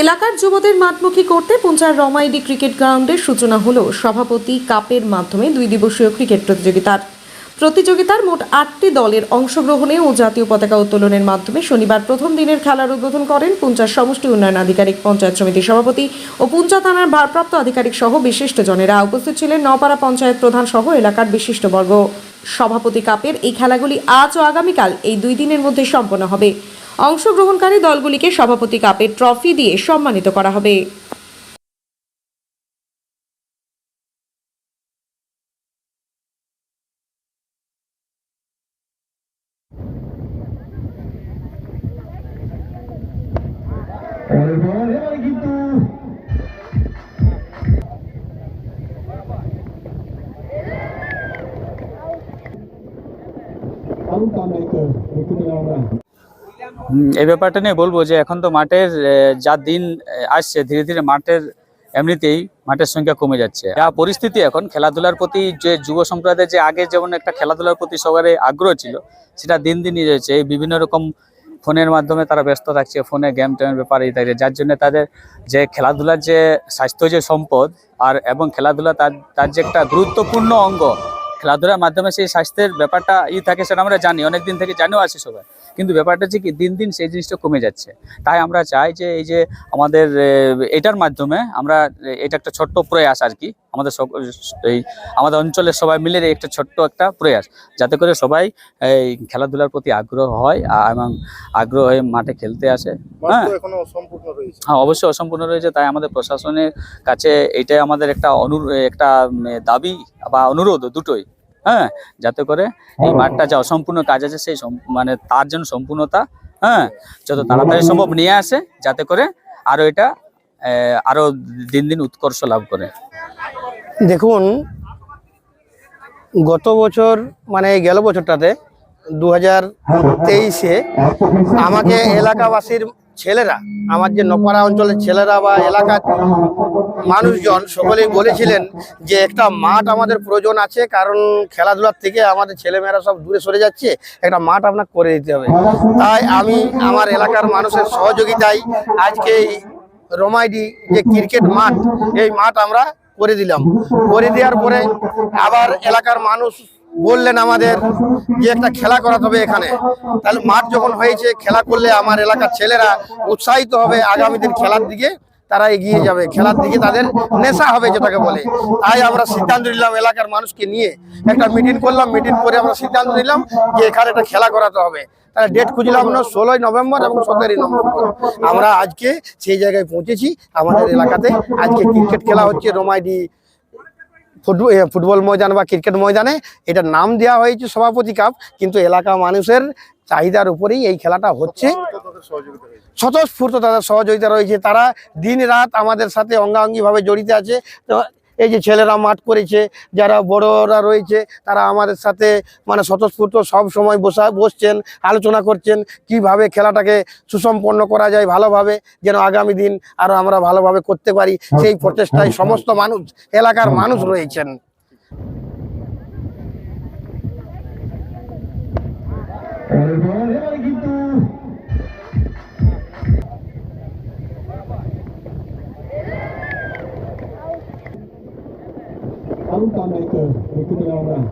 এলাকার যুবদের মাঠমুখী করতে পুঞ্চার রমাইডি ক্রিকেট গ্রাউন্ডের সূচনা হলো। সভাপতি কাপের মাধ্যমে দুই দিবসীয় ক্রিকেট প্রতিযোগিতার প্রতিযোগিতার মোট আটটি দলের অংশগ্রহণে ও জাতীয় পতাকা উত্তোলনের মাধ্যমে শনিবার প্রথম দিনের খেলার উদ্বোধন করেন পুঞ্চার সমষ্টি উন্নয়ন আধিকারিক পঞ্চায়েত সমিতির সভাপতি ও পুঞ্চা থানার ভারপ্রাপ্ত আধিকারিক সহ বিশিষ্টজনেরা উপস্থিত ছিলেন নপাড়া পঞ্চায়েত প্রধান সহ এলাকার বিশিষ্টবর্গ। সভাপতি কাপের এই খেলাগুলি আজ ও আগামীকাল এই দুই দিনের মধ্যে সম্পন্ন হবে। অংশগ্রহণকারী দলগুলিকে সভাপতি কাপের ট্রফি দিয়ে সম্মানিত করা হবে। এই ব্যাপারটা নিয়ে বলব যে এখন তো মাঠের যা দিন আসছে, ধীরে ধীরে মাঠের এমনিতেই মাঠের সংখ্যা কমে যাচ্ছে। যা পরিস্থিতি এখন, খেলাধুলার প্রতি যে যুব সম্প্রদায়ের যে আগে যেমন একটা খেলাধুলার প্রতি সবারই আগ্রহ ছিল, সেটা দিন দিন নিয়ে যাচ্ছে। এই বিভিন্ন রকম ফোনের মাধ্যমে তারা ব্যস্ত থাকছে, ফোনে গেম টেমের ব্যাপারে ইত্যাদি যার জন্য তাদের যে খেলাধুলার যে স্বাস্থ্য যে সম্পদ, আর এবং খেলাধুলা তার তার যে একটা গুরুত্বপূর্ণ অঙ্গ খেলাধুলার মাধ্যমে সেই স্বাস্থ্যের ব্যাপারটা ই থাকে সেটা আমরা জানি অনেক দিন থেকে জানিও আছি সবাই। কিন্তু ব্যাপারটা হচ্ছে কি দিন দিন সেই জিনিসটা কমে যাচ্ছে। তাই আমরা চাই যে এই যে আমাদের এটার মাধ্যমে আমরা এটা একটা ছোট্ট প্রয়াস আর কি আমাদের এই আমাদের অঞ্চলের সবাই মিলে একটা ছোট্ট একটা প্রয়াস। যাতে করে সবাই এই খেলাধুলার প্রতি আগ্রহ হয় এবং আগ্রহ হয়ে মাঠে খেলতে আসে। হ্যাঁ। হ্যাঁ অবশ্যই অসম্পূর্ণ রয়েছে তাই আমাদের প্রশাসনের কাছে এটাই আমাদের একটা অনু একটা দাবি বা অনুরোধ দুটোই। হ্যাঁ যাতে করে এই মাঠটা যা অসম্পূর্ণ কাজ আছে সেই মানে তার জন্য সম্পূর্ণতা হ্যাঁ যত তাড়াতাড়ি সম্ভব নিয়ে আসে যাতে করে আরও এটা আহ, আরও দিন দিন উৎকর্ষ লাভ করে। দেখুন গত বছর মানে এই গেল বছরটাতে দু হাজার তেইশে আমাকে এলাকাবাসীর ছেলেরা, আমার যে নপাড়া অঞ্চলের ছেলেরা বা এলাকার মানুষজন সকলেই বলেছিলেন যে একটা মাঠ আমাদের প্রয়োজন আছে, কারণ খেলাধুলার থেকে আমাদের ছেলেমেয়েরা সব দূরে সরে যাচ্ছে, একটা মাঠ আপনার করে দিতে হবে। তাই আমি আমার এলাকার মানুষের সহযোগিতায় আজকে রোমাইডি যে ক্রিকেট মাঠ, এই মাঠ আমরা করে দিলাম। করে দেওয়ার পরে আবার এলাকার মানুষ বললেন আমাদের যে একটা খেলা করাতে হবে এখানে। তাহলে মাঠ যখন হয়েছে, খেলা করলে আমার এলাকার ছেলেরা উৎসাহিত হবে। আগামী দিন খেলার দিকে তারা এগিয়ে যাবে। খেলার দিকে তাদের নেশা হবে যেটাকে বলে। তাই আমরা সিদ্ধান্ত নিলাম এলাকার মানুষকে নিয়ে একটা মিটিং করলাম। মিটিং করে আমরা সিদ্ধান্ত নিলাম যে এখানে একটা খেলা করাতে হবে। তাহলে ডেট খুঁজলাম না ষোলোই নভেম্বর এবং সতেরোই নভেম্বর। আমরা আজকে সেই জায়গায় পৌঁছেছি। আমাদের এলাকাতে আজকে ক্রিকেট খেলা হচ্ছে। রোমাইডি ফুটবল ফুটবল ময়দান বা ক্রিকেট ময়দানে এটা নাম দেওয়া হয়েছে সভাপতি কাপ। কিন্তু এলাকা মানুষের চাহিদার উপরেই এই খেলাটা হচ্ছে। স্বতঃস্ফূর্ত তাদের সহযোগিতা রয়েছে। তারা দিন রাত আমাদের সাথে অঙ্গাঙ্গিভাবে জড়িত আছে। এই যে ছেলেরা মাঠ করেছে, যারা বড়রা রয়েছে, তারা আমাদের সাথে মানে স্বতঃস্ফূর্ত সব সময় বসা, বসছেন, আলোচনা করছেন, কীভাবে খেলাটাকে সুসম্পন্ন করা যায় ভালোভাবে, যেন আগামী দিন আরও আমরা ভালোভাবে করতে পারি। সেই প্রচেষ্টায় সমস্ত মানুষ, এলাকার মানুষ রয়েছেন। কিন্তু カウンターメイク、ビッグプレー。